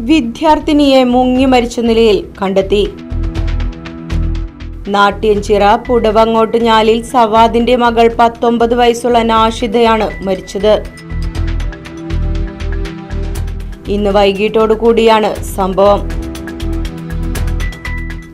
വിദ്യാർത്ഥിനിയെ മുങ്ങി മരിച്ച നിലയിൽ കണ്ടെത്തി. നാട്യഞ്ചിറ പുടവങ്ങോട്ട് ഞാലിൽ സവാദിന്റെ മകൾ പത്തൊമ്പത് വയസ്സുള്ള നാഷിദയാണ് മരിച്ചത്. ഇന്ന് വൈകിട്ടോടു കൂടിയാണ് സംഭവം.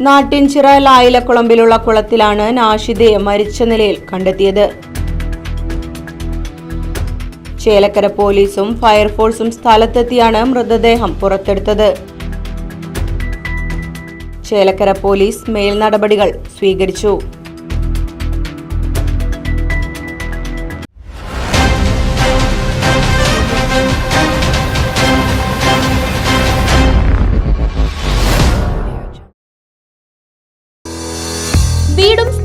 നാട്ടിൻചിറ ലായിലക്കുളമ്പിലുള്ള കുളത്തിലാണ് നാഷിദയെ മരിച്ച നിലയിൽ കണ്ടെത്തിയത്. ചേലക്കര പോലീസും ഫയർഫോഴ്സും സ്ഥലത്തെത്തിയാണ് മൃതദേഹം പുറത്തെടുത്തത്. ചേലക്കര പോലീസ് മേൽനടപടികൾ സ്വീകരിച്ചു.